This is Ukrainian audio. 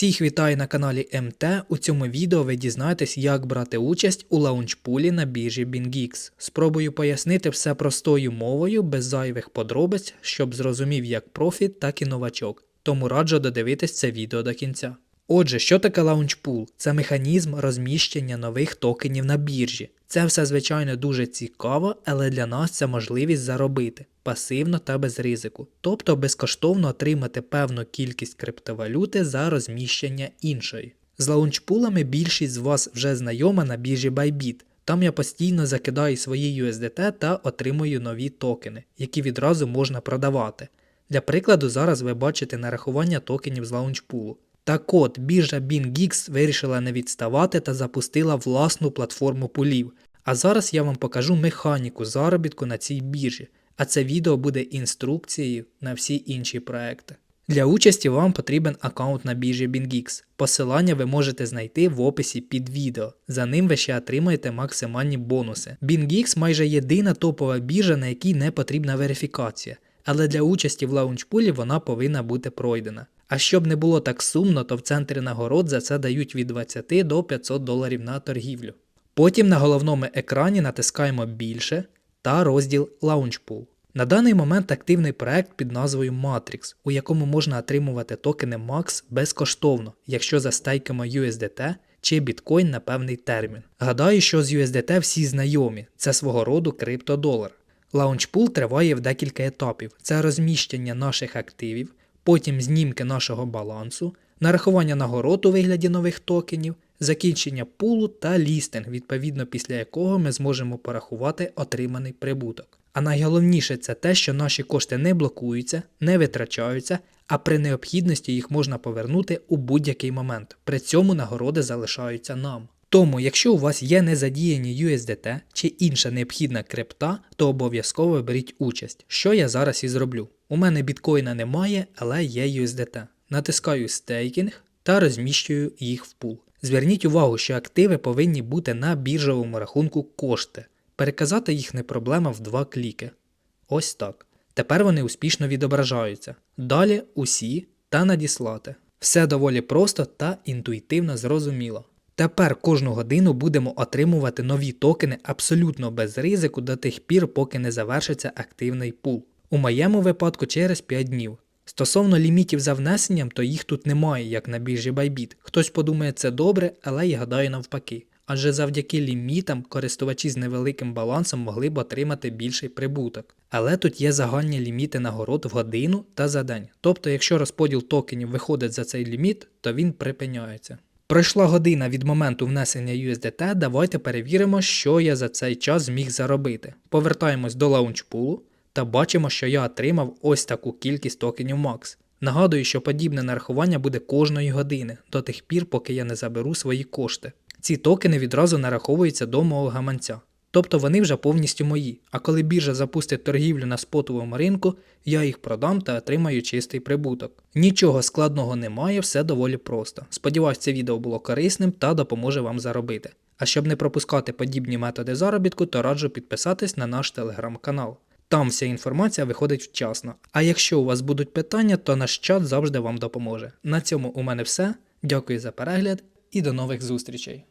Всіх вітаю на каналі МТ. У цьому відео ви дізнаєтесь, як брати участь у лаунчпулі на біржі BingX. Спробую пояснити все простою мовою, без зайвих подробиць, щоб зрозумів як профіт, так і новачок. Тому раджу додивитись це відео до кінця. Отже, що таке лаунчпул? Це механізм розміщення нових токенів на біржі. Це все, звичайно, дуже цікаво, але для нас це можливість заробити пасивно та без ризику, тобто безкоштовно отримати певну кількість криптовалюти за розміщення іншої. З лаунчпулами більшість з вас вже знайома на біржі Bybit. Там я постійно закидаю свої USDT та отримую нові токени, які відразу можна продавати. Для прикладу, зараз ви бачите нарахування токенів з лаунчпулу. Так от, біржа BingX вирішила не відставати та запустила власну платформу пулів. А зараз я вам покажу механіку заробітку на цій біржі, а це відео буде інструкцією на всі інші проекти. Для участі вам потрібен аккаунт на біржі BingX. Посилання ви можете знайти в описі під відео. За ним ви ще отримаєте максимальні бонуси. BingX майже єдина топова біржа, на якій не потрібна верифікація, але для участі в лаунчпулі вона повинна бути пройдена. А щоб не було так сумно, то в центрі нагород за це дають від 20 до 500 доларів на торгівлю. Потім на головному екрані натискаємо більше та розділ Launchpool. На даний момент активний проект під назвою Matrix, у якому можна отримувати токени MAX безкоштовно, якщо застейкимо USDT чи біткоін на певний термін. Гадаю, що з USDT всі знайомі, це свого роду криптодолар. Лаунчпул триває в декілька етапів: це розміщення наших активів, потім знімки нашого балансу, нарахування нагород у вигляді нових токенів, закінчення пулу та лістинг, відповідно після якого ми зможемо порахувати отриманий прибуток. А найголовніше це те, що наші кошти не блокуються, не витрачаються, а при необхідності їх можна повернути у будь-який момент. При цьому нагороди залишаються нам. Тому, якщо у вас є незадіяні USDT чи інша необхідна крипта, то обов'язково беріть участь, що я зараз і зроблю. У мене біткоїна немає, але є USDT. Натискаю стейкінг та розміщую їх в пул. Зверніть увагу, що активи повинні бути на біржовому рахунку кошти. Переказати їх не проблема в два кліки. Ось так. Тепер вони успішно відображаються. Далі усі та надіслати. Все доволі просто та інтуїтивно зрозуміло. Тепер кожну годину будемо отримувати нові токени абсолютно без ризику до тих пір, поки не завершиться активний пул. У моєму випадку через 5 днів. Стосовно лімітів за внесенням, то їх тут немає, як на біржі Bybit. Хтось подумає це добре, але я гадаю навпаки. Адже завдяки лімітам користувачі з невеликим балансом могли б отримати більший прибуток. Але тут є загальні ліміти нагород в годину та за день. Тобто, якщо розподіл токенів виходить за цей ліміт, то він припиняється. Пройшла година від моменту внесення USDT, давайте перевіримо, що я за цей час зміг заробити. Повертаємось до лаунчпулу та бачимо, що я отримав ось таку кількість токенів MAX. Нагадую, що подібне нарахування буде кожної години, до тих пір, поки я не заберу свої кошти. Ці токени відразу нараховуються до мого гаманця. Тобто вони вже повністю мої, а коли біржа запустить торгівлю на спотовому ринку, я їх продам та отримаю чистий прибуток. Нічого складного немає, все доволі просто. Сподіваюсь, це відео було корисним та допоможе вам заробити. А щоб не пропускати подібні методи заробітку, то раджу підписатись на наш телеграм-канал. Там вся інформація виходить вчасно. А якщо у вас будуть питання, то наш чат завжди вам допоможе. На цьому у мене все. Дякую за перегляд і до нових зустрічей.